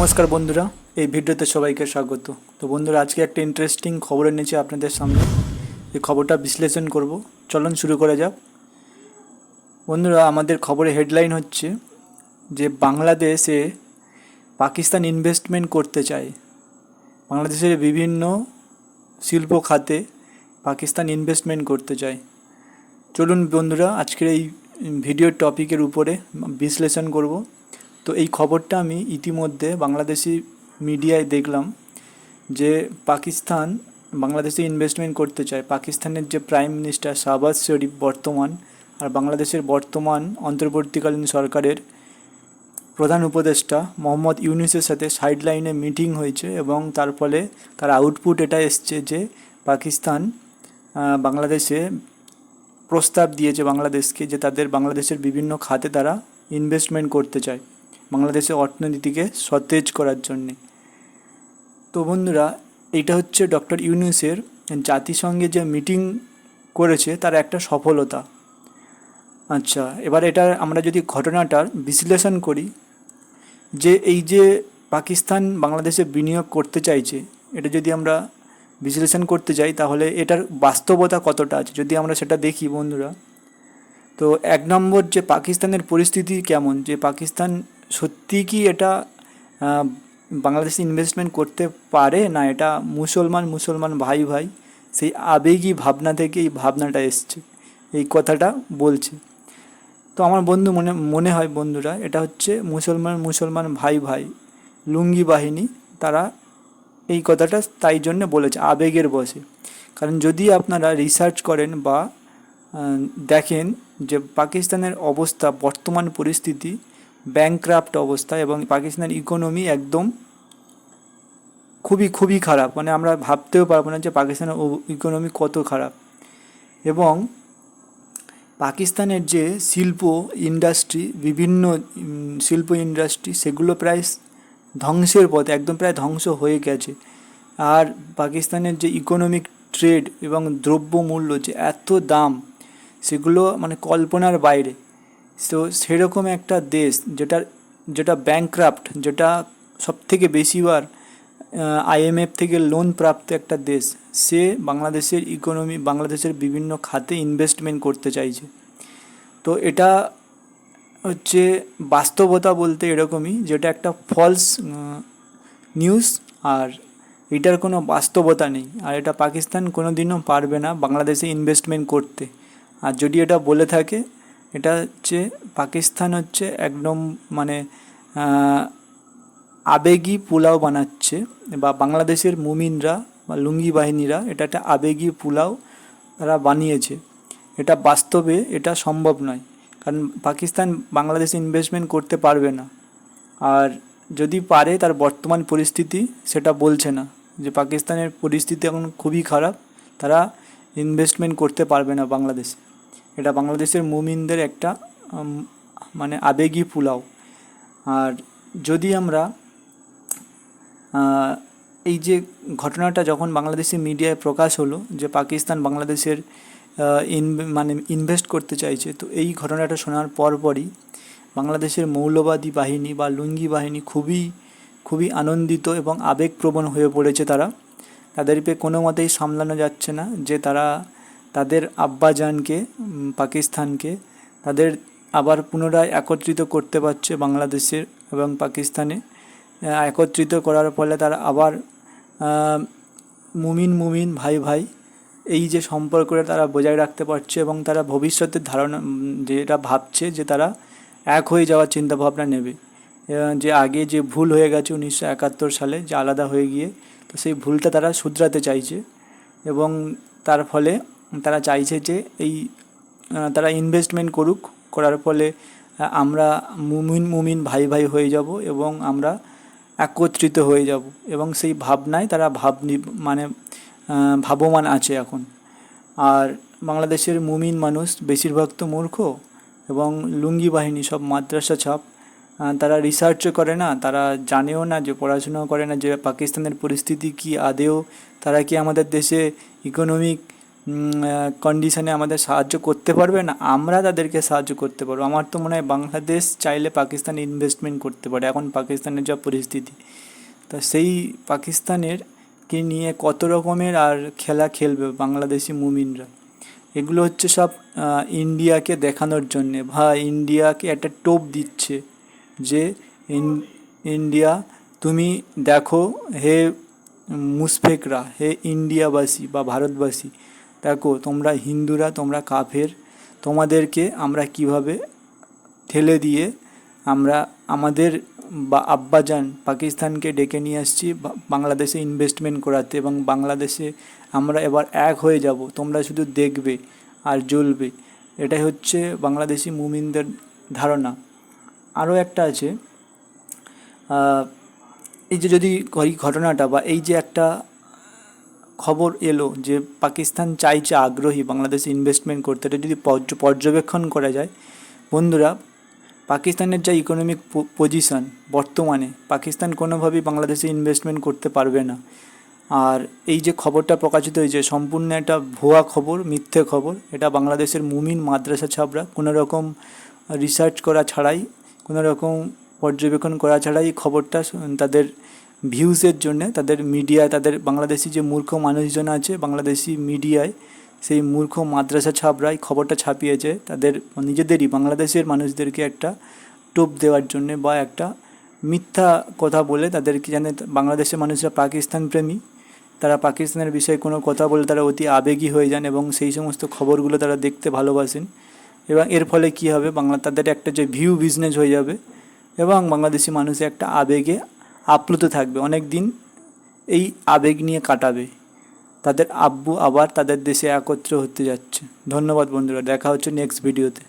নমস্কার বন্ধুরা, এই ভিডিওতে সবাইকে স্বাগত। তো বন্ধুরা, আজকে একটা ইন্টারেস্টিং খবর এনেছি আপনাদের সামনে। এই খবরটা বিশ্লেষণ করব। চলুন শুরু করা যাক। বন্ধুরা, আমাদের খবরের হেডলাইন হচ্ছে যে বাংলাদেশে পাকিস্তান ইনভেস্টমেন্ট করতে চায়। বাংলাদেশের বিভিন্ন শিল্প খাতে পাকিস্তান ইনভেস্টমেন্ট করতে চায়। চলুন বন্ধুরা, আজকের এই ভিডিওর টপিকের উপরে বিশ্লেষণ করব। তো এই খবরটা আমি ইতিমধ্যে বাংলাদেশি মিডিয়ায় দেখলাম যে পাকিস্তান বাংলাদেশে ইনভেস্টমেন্ট করতে চায়। পাকিস্তানের যে প্রাইম মিনিস্টার শাহবাজ শরীফ বর্তমান আর বাংলাদেশের বর্তমান অন্তর্বর্তীকালীন সরকারের প্রধান উপদেষ্টা মোহাম্মদ ইউনুসের সাথে সাইড লাইনে মিটিং হয়েছে এবং তার ফলে তার আউটপুট এটা এসছে যে পাকিস্তান বাংলাদেশে প্রস্তাব দিয়েছে বাংলাদেশকে যে তাদের বাংলাদেশের বিভিন্ন খাতে তারা ইনভেস্টমেন্ট করতে চায়। বাংলাদেশের অর্থনীতিকে সতেজ করার জন্যে। তো বন্ধুরা এইটা হচ্ছে ডক্টর ইউনুসের জাতিসংঘে যে মিটিং করেছে, তার একটা সফলতা। আচ্ছা এবার এটা আমরা যদি ঘটনাটার বিশ্লেষণ করি, যে এই যে পাকিস্তান বাংলাদেশে বিনিয়োগ করতে চাইছে, এটা যদি আমরা বিশ্লেষণ করতে যাই, তাহলে এটার বাস্তবতা কতটা আছে? যদি আমরা সেটা দেখি বন্ধুরা, তো এক নম্বর যে পাকিস্তানের পরিস্থিতি কেমন? যে পাকিস্তান সত্যি কি এটা বাংলাদেশে ইনভেস্টমেন্ট করতে পারে? না, এটা মুসলমান মুসলমান ভাই ভাই, সেই আবেগী ভাবনা থেকে এই ভাবনাটা এসছে। এই কথাটা বলছে। তো আমার বন্ধু মনে মনে হয় বন্ধুরা, এটা হচ্ছে মুসলমান মুসলমান ভাই ভাই, লুঙ্গি বাহিনী, তারা এই কথাটা তাই জন্য বলেছে, আবেগের বসে। কারণ যদি আপনারা রিসার্চ করেন বা দেখেন যে পাকিস্তানের অবস্থা, বর্তমান পরিস্থিতি ব্যাংক্রাফ্ট অবস্থা এবং পাকিস্তানের ইকোনমি একদম খুবই খুবই খারাপ। মানে আমরা ভাবতেও পারব না যে পাকিস্তানের ইকোনমি কত খারাপ। এবং পাকিস্তানের যে শিল্প ইন্ডাস্ট্রি বিভিন্ন শিল্প ইন্ডাস্ট্রি সেগুলো প্রায় ধ্বংসের পথে, একদম প্রায় ধ্বংস হয়ে গেছে। আর পাকিস্তানের যে ইকোনমিক ট্রেড এবং দ্রব্যমূল্য যে এত দাম, সেগুলো মানে কল্পনার বাইরে। তো সেরকম একটা দেশ যেটার, যেটা ব্যাংক্রাফ্ট যেটা সবথেকে বেশিবার আইএমএফ থেকে লোন প্রাপ্ত একটা দেশ, সে বাংলাদেশের ইকোনমি বাংলাদেশের বিভিন্ন খাতে ইনভেস্টমেন্ট করতে চাইছে। তো এটা হচ্ছে বাস্তবতা বলতে এরকমই, যেটা একটা ফলস নিউজ আর এটার কোনো বাস্তবতা নেই। আর এটা পাকিস্তান কোনো দিনও পারবে না বাংলাদেশে ইনভেস্টমেন্ট করতে। আর যদি এটা বলে থাকে এটা হচ্ছে পাকিস্তান হচ্ছে একদম মানে আবেগী পোলাও বানাচ্ছে বা বাংলাদেশের মুমিনরা বা লুঙ্গি বাহিনীরা এটা একটা আবেগী পোলাও তারা বানিয়েছে। এটা বাস্তবে এটা সম্ভব নয়, কারণ পাকিস্তান বাংলাদেশে ইনভেস্টমেন্ট করতে পারবে না। আর যদি পারে তার বর্তমান পরিস্থিতি সেটা বলছে না যে পাকিস্তানের পরিস্থিতি এখন খুবই খারাপ, তারা ইনভেস্টমেন্ট করতে পারবে না বাংলাদেশে। এটা বাংলাদেশের মুমিনদের একটা মানে আবেগী পোলাও। আর যদি আমরা এই যে ঘটনাটা যখন বাংলাদেশি মিডিয়ায় প্রকাশ হলো যে পাকিস্তান বাংলাদেশের ইন মানে ইনভেস্ট করতে চাইছে, তো এই ঘটনাটা শোনার পরপরই বাংলাদেশের মৌলবাদী বাহিনী বা লুঙ্গি বাহিনী খুবই খুবই আনন্দিত এবং আবেগপ্রবণ হয়ে পড়েছে তারা। তাদেরকে কোনো মতেই সামলানো যাচ্ছে না যে তারা তাদের আব্বাজানকে পাকিস্তানকে তাদের আবার পুনরায় একত্রিত করতে পারছে বাংলাদেশের এবং পাকিস্তানে। একত্রিত করার ফলে তারা আবার মুমিন মুমিন ভাই ভাই এই যে সম্পর্কটা তারা বজায় রাখতে পারছে এবং তারা ভবিষ্যতের ধারণা যেটা ভাবছে যে তারা এক হয়ে যাওয়ার চিন্তাভাবনা নেবে। যে আগে যে ভুল হয়ে গেছে উনিশশো একাত্তর সালে, যে আলাদা হয়ে গিয়ে, তো সেই ভুলটা তারা শুধরাতে চাইছে এবং তার ফলে তারা চাইছে যে এই তারা ইনভেস্টমেন্ট করুক, করার ফলে আমরা মুমিন মুমিন ভাই ভাই হয়ে যাব এবং আমরা একত্রিত হয়ে যাব। এবং সেই ভাবনায় তারা ভাব মানে ভাবমান আছে এখন। আর বাংলাদেশের মুমিন মানুষ বেশিরভাগ তো মূর্খ এবং লুঙ্গি বাহিনী সব মাদ্রাসা ছাপ। তারা রিসার্চও করে না, তারা জানেও না যে, পড়াশোনাও করে না যে, পাকিস্তানের পরিস্থিতি কি, আদেও তারা কি আমাদের দেশে ইকোনমিক কন্ডিশনে আমাদের সাহায্য করতে পারবে না, আমরা তাদেরকে সাহায্য করতে পারব। আমার তো মনে হয় বাংলাদেশ চাইলে পাকিস্তানে ইনভেস্টমেন্ট করতে পারে, এখন পাকিস্তানের যা পরিস্থিতি। তা সেই পাকিস্তানের কে নিয়ে কত রকমের আর খেলা খেলবে বাংলাদেশি মুমিনরা? এগুলো হচ্ছে সব ইন্ডিয়াকে দেখানোর জন্যে। ভাই, ইন্ডিয়াকে একটা টোপ দিচ্ছে যে ইন্ডিয়া, তুমি দেখো, হে মুসফেকরা, হে ইন্ডিয়াবাসী বা ভারতবাসী দেখো, তোমরা হিন্দুরা, তোমরা কাফের, তোমাদেরকে আমরা কীভাবে ঠেলে দিয়ে আমরা আমাদের বা আব্বাজান পাকিস্তানকে ডেকে নিয়ে আসছি বাংলাদেশে ইনভেস্টমেন্ট করাতে এবং বাংলাদেশে আমরা এবার এক হয়ে যাব। তোমরা শুধু দেখবে আর জ্বলবে। এটাই হচ্ছে বাংলাদেশি মুমিনদের ধারণা। আরও একটা আছে এই যে যদি ঘটনাটা বা এই যে একটা খবর এলো যে পাকিস্তান চাইছে আগ্রহী বাংলাদেশে ইনভেস্টমেন্ট করতে। এটা যদি পর্যবেক্ষণ করা যায়, বন্ধুরা, পাকিস্তানের যা ইকোনমিক পজিশন বর্তমানে, পাকিস্তান কোনোভাবেই বাংলাদেশে ইনভেস্টমেন্ট করতে পারবে না। আর এই যে খবরটা প্রকাশিত হয়েছে, সম্পূর্ণ একটা ভুয়া খবর, মিথ্যে খবর, এটা বাংলাদেশের মুমিন মাদ্রাসা ছাবরা কোনো রকম রিসার্চ করা ছাড়াই কোনো রকম পর্যবেক্ষণ করা ছাড়াই খবরটা তাদের ভিউজের জন্য তাদের মিডিয়ায় তাদের বাংলাদেশি যে মূর্খ মানুষজন আছে, বাংলাদেশি মিডিয়ায় সেই মূর্খ মাদ্রাসা ছাপরাই খবরটা ছাপিয়েছে। তাদের নিজেদেরই, বাংলাদেশের মানুষদেরকে একটা টোপ দেওয়ার জন্যে বা একটা মিথ্যা কথা বলে তাদেরকে জানে বাংলাদেশের মানুষরা পাকিস্তান প্রেমী, তারা পাকিস্তানের বিষয়ে কোনো কথা বলে তারা অতি আবেগী হয়ে যান এবং সেই সমস্ত খবরগুলো তারা দেখতে ভালোবাসেন। এবং এর ফলে কী হবে? বাংলা, তাদের একটা যে ভিউ বিজনেস হয়ে যাবে এবং বাংলাদেশি মানুষ একটা আবেগে আপ্লুত থাকবে। অনেক দিন এই আবেগ নিয়ে কাটাবে। তাদের আব্বু আবার তাদের দেশে একত্র হতে যাচ্ছে। ধন্যবাদ বন্ধুরা, দেখা হচ্ছে নেক্সট ভিডিওতে